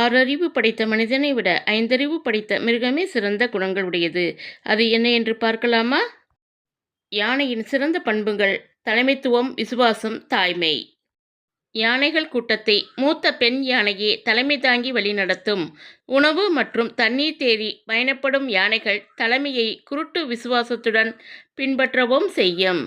ஆறறிவு படைத்த மனிதனை விட ஐந்தறிவு படைத்த மிருகமே சிறந்த குணங்கள் உடையது அது என்ன என்று பார்க்கலாமா? யானையின் சிறந்த பண்புகள் தலைமைத்துவம் விசுவாசம் தாய்மை. யானைகள் கூட்டத்தை மூத்த பெண் யானையே தலைமை தாங்கி வழிநடத்தும் உணவு மற்றும் தண்ணீர் தேடி பயணப்படும் யானைகள் தலைமையை குருட்டு விசுவாசத்துடன் பின்பற்றவும் செய்யும்.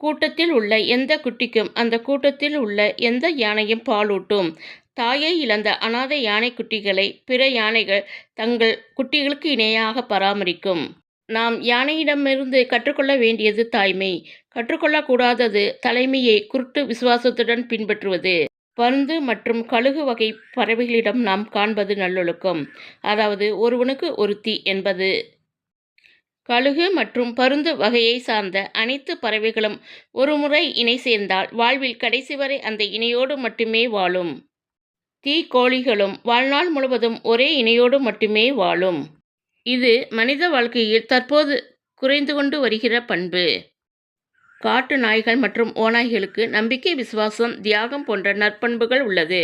கூட்டத்தில் உள்ள எந்த குட்டிக்கும் அந்த கூட்டத்தில் உள்ள எந்த யானையும் பாலூட்டும். தாயை இழந்த அனாதை யானை குட்டிகளை பிற யானைகள் தங்கள் குட்டிகளுக்கு இணையாக பராமரிக்கும். நாம் யானையிடமிருந்து கற்றுக்கொள்ள வேண்டியது தாய்மை. கற்றுக்கொள்ளக்கூடாதது தலைமையை குருட்டு விசுவாசத்துடன் பின்பற்றுவது. பருந்து மற்றும் கழுகு வகை பறவைகளிடம் நாம் காண்பது நல்லொழுக்கம். அதாவது ஒருவனுக்கு ஒருத்தி என்பது. கழுகு மற்றும் பருந்து வகையை சார்ந்த அனைத்து பறவைகளும் ஒருமுறை இணை சேர்ந்தால் வாழ்வில் கடைசி வரை அந்த இணையோடு மட்டுமே வாழும். தீக்கோழிகளும் வாழ்நாள் முழுவதும் ஒரே இணையோடு மட்டுமே வாழும். இது மனித வாழ்க்கையில் தற்போது குறைந்து கொண்டு வருகிற பண்பு. காட்டு நாய்கள் மற்றும் ஓநாய்களுக்கு நம்பிக்கை விசுவாசம் தியாகம் போன்ற நற்பண்புகள் உள்ளது.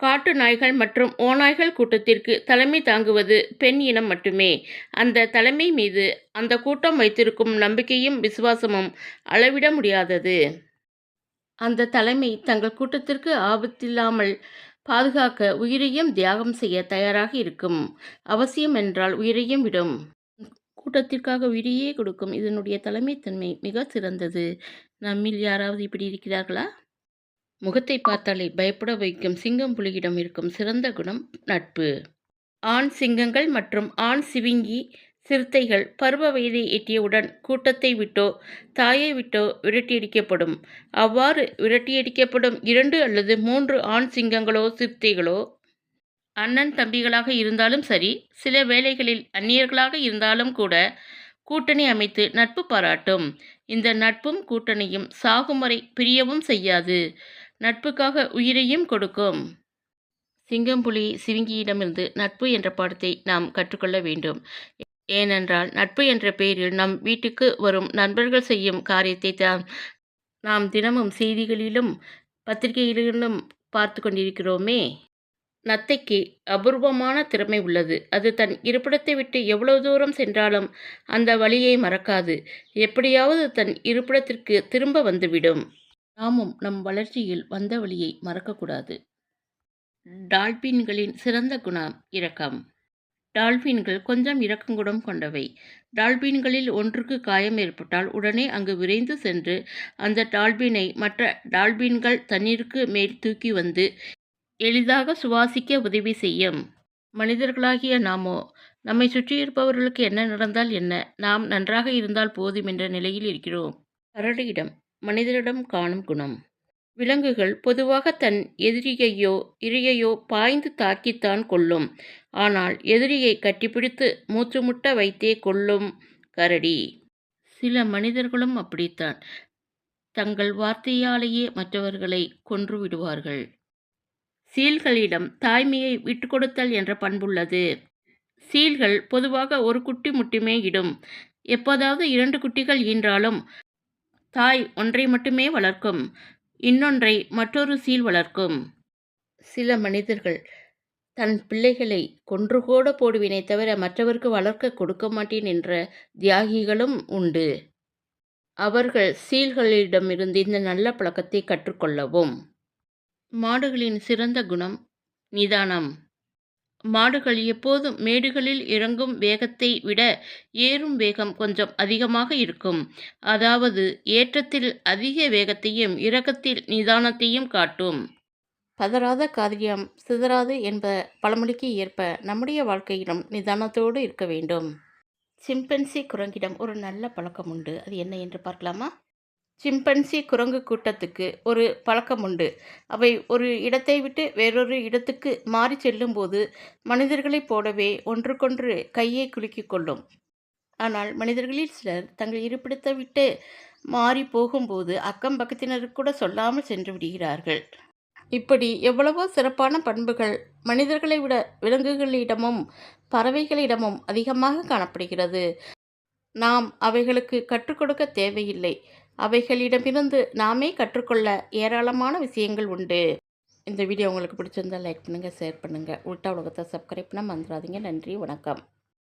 காட்டு நாய்கள் மற்றும் ஓநாய்கள் கூட்டத்திற்கு தலைமை தாங்குவது பெண் இனம் மட்டுமே. அந்த தலைமை மீது அந்த கூட்டம் வைத்திருக்கும் நம்பிக்கையும் விசுவாசமும் அளவிட முடியாதது. அந்த தலைமை தங்கள் கூட்டத்திற்கு ஆபத்தில்லாமல் பாதுகாக்க உயிரையும் தியாகம் செய்ய தயாராக இருக்கும். அவசியம் என்றால் உயிரையும் விடும். கூட்டத்திற்காக உயிரையே கொடுக்கும் இதனுடைய தலைமைத்தன்மை மிக சிறந்தது. நம்மில் யாராவது இப்படி இருக்கிறார்களா? முகத்தை பார்த்தாலே பயப்பட வைக்கும் சிங்கம் புலியிடம் இருக்கும் சிறந்த குணம் நட்பு. ஆண் சிங்கங்கள் மற்றும் ஆண் சிவிங்கி சிறுத்தைகள் பருவ வயதை எட்டியவுடன் கூட்டத்தை விட்டோ தாயை விட்டோ விரட்டியடிக்கப்படும். அவ்வாறு விரட்டியடிக்கப்படும் இரண்டு அல்லது மூன்று ஆண் சிங்கங்களோ சிறுத்தைகளோ அண்ணன் தம்பிகளாக இருந்தாலும் சரி சில வேளைகளில் அந்நியர்களாக இருந்தாலும் கூட கூட்டணி அமைத்து நட்பு பாராட்டும். இந்த நட்பும் கூட்டணியும் சாகும் வரை பிரியவும் செய்யாது. நட்புக்காக உயிரையும் கொடுக்கும். சிங்கம்புலி சிவிங்கியிடமிருந்து நட்பு என்ற பாடத்தை நாம் கற்றுக்கொள்ள வேண்டும். ஏனென்றால் நட்பு என்ற பெயரில் நம் வீட்டுக்கு வரும் நண்பர்கள் செய்யும் காரியத்தை தான் நாம் தினமும் செய்திகளிலும் பத்திரிகைகளிலும் பார்த்து கொண்டிருக்கிறோமே. நத்தைக்கு அபூர்வமான திறமை உள்ளது. அது தன் இருப்பிடத்தை விட்டு எவ்வளவு தூரம் சென்றாலும் அந்த வழியை மறக்காது. எப்படியாவது தன் இருப்பிடத்திற்கு திரும்ப வந்துவிடும். நாமும் நம் வளர்ச்சியில் வந்த வழியை மறக்கக்கூடாது. டால்பின்களின் சிறந்த குணம் இரக்கம். டால்பின்கள் கொஞ்சம் இரக்கங்குணம் கொண்டவை. டால்பின்களில் ஒன்றுக்கு காயம் ஏற்பட்டால் உடனே அங்கு விரைந்து சென்று அந்த டால்பினை மற்ற டால்பின்கள் தண்ணீருக்கு மேல் தூக்கி வந்து எளிதாக சுவாசிக்க உதவி செய்யும். மனிதர்களாகிய நாமோ நம்மை சுற்றியிருப்பவர்களுக்கு என்ன நடந்தால் என்ன? நாம் நன்றாக இருந்தால் போதும் என்ற நிலையில் இருக்கிறோம். கரடியிடம் மனிதரிடம் காணும் குணம். விலங்குகள் பொதுவாக தன் எதிரியையோ இரையையோ பாய்ந்து தாக்கித்தான் கொள்ளும். ஆனால் எதிரியை கட்டிப்பிடித்து மூச்சுமுட்ட வைத்தே கொள்ளும் கரடி. சில மனிதர்களும் அப்படித்தான். தங்கள் வார்த்தையாலேயே மற்றவர்களை கொன்று விடுவார்கள். சீல்களிடம் தாய்மையை விட்டு கொடுத்தல் என்ற பண்புள்ளது. சீல்கள் பொதுவாக ஒரு குட்டி முட்டுமே இடும். எப்போதாவது இரண்டு குட்டிகள் ஈன்றாலும் தாய் ஒன்றை மட்டுமே வளர்க்கும். இன்னொன்றை மற்றொரு சீல் வளர்க்கும். சில மனிதர்கள் தன் பிள்ளைகளை கொன்று கூட போடுவினை தவிர மற்றவருக்கு வளர்க்க கொடுக்க மாட்டேன் என்ற தியாகிகளும் உண்டு. அவர்கள் சீல்களிடமிருந்து இந்த நல்ல பழக்கத்தை கற்றுக்கொள்ளவும். மாடுகளின் சிறந்த குணம் நிதானம். மாடுகள் எப்போதும் மேடுகளில் இறங்கும் வேகத்தை விட ஏறும் வேகம் கொஞ்சம் அதிகமாக இருக்கும். அதாவது ஏற்றத்தில் அதிக வேகத்தையும் இறக்கத்தில் நிதானத்தையும் காட்டும். பதறாத காரியம் சிதறாது என்ப பழமொழிக்கு ஏற்ப நம்முடைய வாழ்க்கையிலும் நிதானத்தோடு இருக்க வேண்டும். சிம்பன்சி குரங்கிடம் ஒரு நல்ல பழக்கம் உண்டு. அது என்ன என்று பார்க்கலாமா? சிம்பன்சி குரங்கு கூட்டத்துக்கு ஒரு பழக்கம் உண்டு. அவை ஒரு இடத்தை விட்டு வேறொரு இடத்துக்கு மாறி செல்லும்போது மனிதர்களைப் போலவே ஒன்றுக்கொன்று கையை குலுக்கிக் கொள்ளும். ஆனால் மனிதர்களில் சிலர் தங்கள் இருப்பிடத்தை விட்டு மாறி போகும்போது அக்கம் பக்கத்தினருக்கு கூட சொல்லாமல் சென்று விடுகிறார்கள். இப்படி எவ்வளவோ சிறப்பான பண்புகள் மனிதர்களை விட விலங்குகளிடமும் பறவைகளிடமும் அதிகமாக காணப்படுகிறது. நாம் அவைகளுக்கு கற்றுக் கொடுக்க தேவையில்லை. அவைகளிடமிருந்து நாமே கற்றுக்கொள்ள ஏராளமான விஷயங்கள் உண்டு. இந்த வீடியோ உங்களுக்கு பிடிச்சிருந்தா லைக் பண்ணுங்கள் ஷேர் பண்ணுங்கள் உள்டா உலகத்தை சப்ஸ்கிரைப் பண்ண மறந்துடாதீங்க. நன்றி வணக்கம்.